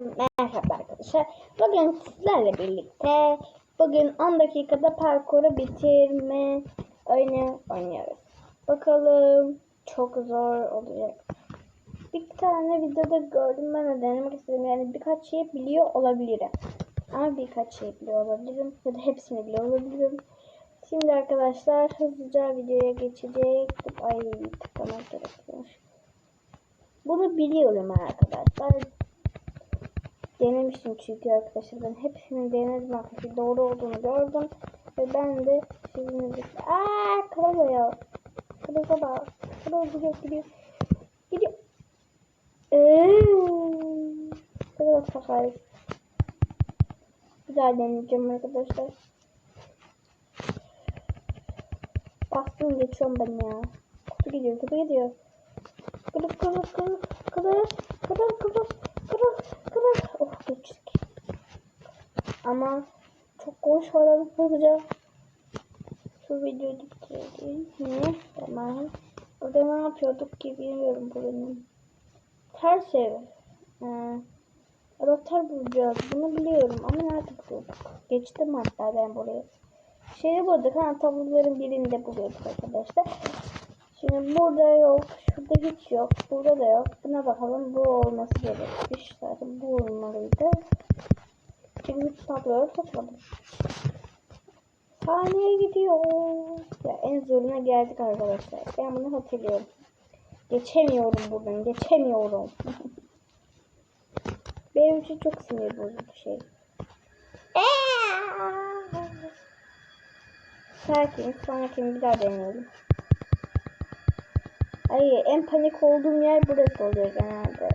Merhaba arkadaşlar. Bugün sizlerle birlikte bugün 10 dakikada parkuru bitirme oyunu oynuyoruz. Bakalım çok zor olacak. Bir tane videoda gördüm ben de denemek istedim. Yani birkaç şey biliyor olabilirim. Ama birkaç şey biliyor olabilirim. Ya da hepsini biliyor olabilirim. Şimdi arkadaşlar hızlıca videoya geçecek. Ay tıklamak gerekiyormuş. Bunu biliyorum arkadaşlar. Denemiştim çünkü arkadaşlar. Ben hepsini denedim arkadaşlar. Doğru olduğunu gördüm. Ve ben de sizinle birlikte aaa kırılıyor kırılsa da kırılıyor gidiyor. Gidiyor. Gidiyor eee kırılıyor sakar bir deneyeceğim arkadaşlar. Bastım geçiyorum ben ya. Kutu gidiyor kutu gidiyor. Kırıl kırıl kırıl kırıl kırıl kırıl kırıl kırıl oh geçtik ama çok koş olalım hızlıca şu videoyu bitirelim. Ne tamam orada ne yapıyorduk ki bilmiyorum buranın ters ev. Ee, anahtar bulacağız. Bunu biliyorum ama nerede buluyorduk? Geçtim hatta ben buraya. Şeyi bulduk. Ha tabloların birinde buluyorduk arkadaşlar Şimdi burada yok. Şurada hiç yok. Burada da yok. Buna bakalım. Bu olması gerekmiş. Zaten bu olmalıydı. Şimdi üç tabloyu topladım. Saniye gidiyor. Ya en zoruna geldik arkadaşlar. Ben bunu hatırlıyorum. Geçemiyorum buradan. Geçemiyorum. Benim için çok sinir bozucu şey. Sakin. Sonrakini bir daha deneyelim. Ay en panik olduğum yer burası oluyor genelde.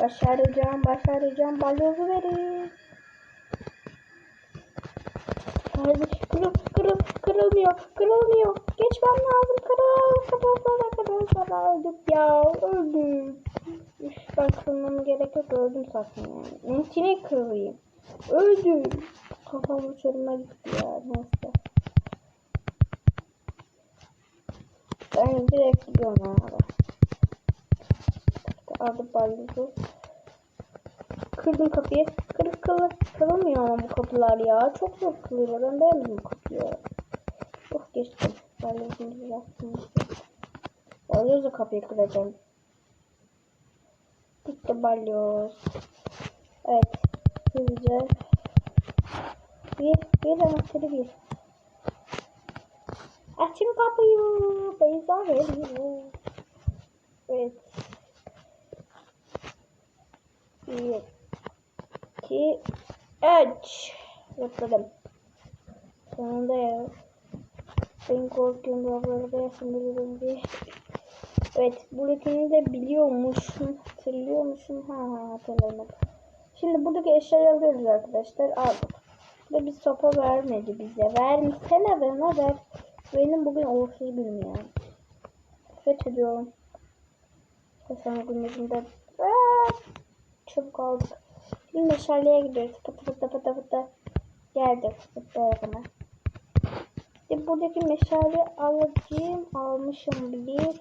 Başaracağım, başaracağım. Balyozu verin. Hadi kırıl, kırıl, kırılmıyor, kırılmıyor. Geçmem lazım. Kırıl, kırıl, kırıl, kırıl, kırıl. Öldük ya, öldük. Üf, ben kırılmam gerek yok. Öldüm zaten yani. Nentine kırılayım. Öldüm. Kafam uçuruma gitti ya. Neyse. Ben direkt gidiyorum abi. Aldı balyozu. Kırdım kapıyı. Kır, kır, kırılmıyor ama bu kapılar ya. Çok zor kırılıyor. Ben beğenmedim bu kapıyı. Oh geçtim. Balyozunu düzelttim. Balyozla kapıyı kıracağım. Gitti balyoz. Evet. Hızlıca. Bir, bir anahtarı bir. Açın kapıyı. Beyza veriyor. Evet. Bir, iki, üç. Yapalım. Sonunda ya. Ben korkuyorum buralarda yaşamıyorum diye. Evet, buradakini de biliyormuşum. Hatırlıyormuşum. Ha ha hatırlamadım. Şimdi buradaki eşyayı alıyoruz arkadaşlar. Aldık. Burada bir sopa vermedi bize. Vermişsene bana ver. Benim bugün uğursuz günüm ya. Nefret ediyorum. Sen günlerinde çabuk aldık. Şimdi meşaleye gidiyoruz. Pıtı pıtı pıtı pıtı. Geldik. Pıtı yakına. Buradaki meşale alacağım. Almışım bir.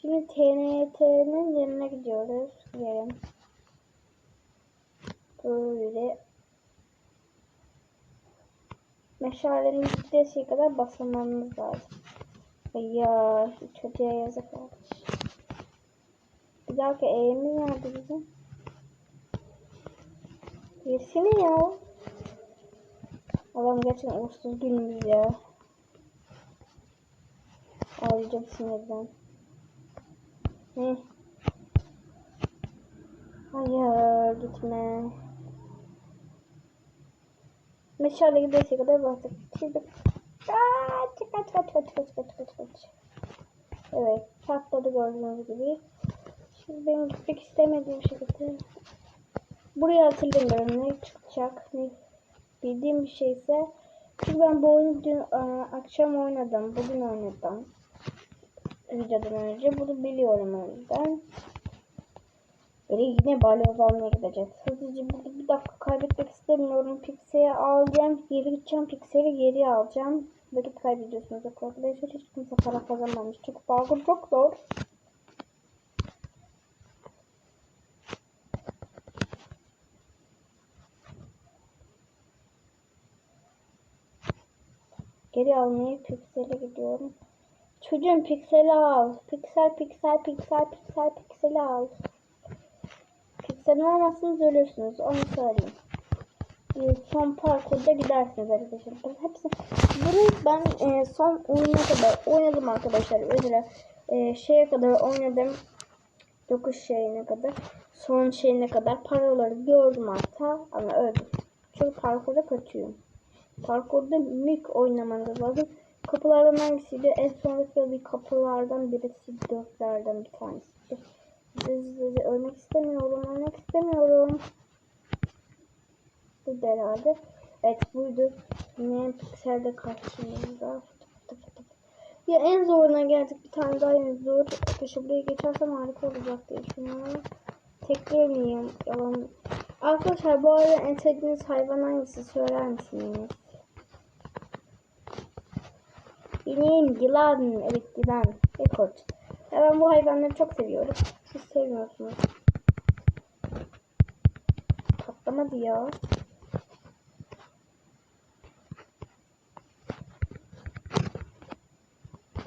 Şimdi TNT'nin yanına gidiyoruz. Gidelim. Böyle meşalenin gittiği kadar basılmamız lazım. Ya çocuğa yazık olmuş. Bir dahaki eğimiz nerede bizim? Yesene ya. Adam gerçekten uğursuz günümüz ya. Ağlayacağım sinirden. Ne? Hayır gitme. Meşale giderse kadar baktık. Şimdi kaç kaç kaç kaç kaç kaç kaç kaç. Evet çatladı gördüğünüz gibi. Şimdi ben gitmek istemediğim şekilde buraya hatırlamıyorum ne çıkacak ne bildiğim bir şeyse çünkü ben bu oyunu dün aa, akşam oynadım bugün oynadım videodan önce bunu biliyorum o yüzden Böyle yine balyoz almaya gideceğiz. Hızlıca burada bir dakika kaybetmek istemiyorum. Pixel'i alacağım. Geri gideceğim. Pixel'i geri alacağım. Vakit kaybediyorsunuz arkadaşlar. Hiç kimse para kazanmamış. Çünkü parkur çok zor. Geri almaya piksele gidiyorum. Çocuğum pikseli al. Piksel piksel piksel piksel pikseli al. Piksel almazsanız ölürsünüz. Onu söyleyeyim. Ee, Son parkurda gidersiniz arkadaşlar. Hepsi burayı ben e, son oyuna kadar oynadım arkadaşlar. Öyle e, şeye kadar oynadım. Dokuz şeyine kadar. Son şeyine kadar paraları gördüm hatta ama öldüm. Çünkü parkurda kötüyüm. Parkurda mük oynamanız lazım. Kapılardan hangisiydi? En sonraki bir kapılardan birisi dörtlerden bir tanesiydi. Ölmek istemiyorum, ölmek istemiyorum. Buydu herhalde. Evet buydu. Yine pikselde karşımızda. Ya en zoruna geldik. Bir tane daha en zor. Arkadaşlar buraya geçersem harika olacak diye düşünüyorum. Tekrar miyim? Yalan. Arkadaşlar bu arada en sevdiğiniz hayvan hangisi söyler misiniz? Benim yılan. Evet yılan. Ve kurt. Ya ben bu hayvanları çok seviyorum. Siz sevmiyorsunuz. Patlamadı ya.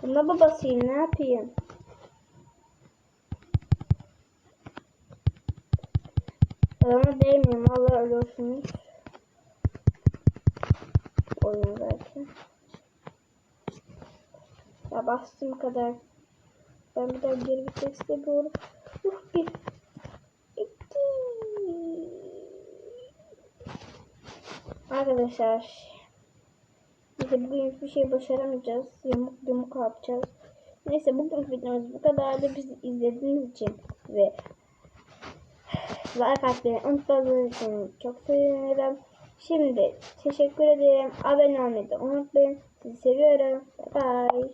Buna mı basayım ne yapayım? Adama değmeyeyim valla ölüyorsunuz. Oyun belki. Ya bastığım kadar. Ben bir daha geri gitmek istemiyorum. Uh bir. İki. Arkadaşlar. Neyse bugün hiçbir şey başaramayacağız. Yamuk yumuk yapacağız. Neyse bugün videomuz bu kadardı. Bizi izlediğiniz için ve like atmayı unutmadığınız için çok sevinirim. Şimdi teşekkür ederim. Abone olmayı da unutmayın. Sizi seviyorum. Bye bye.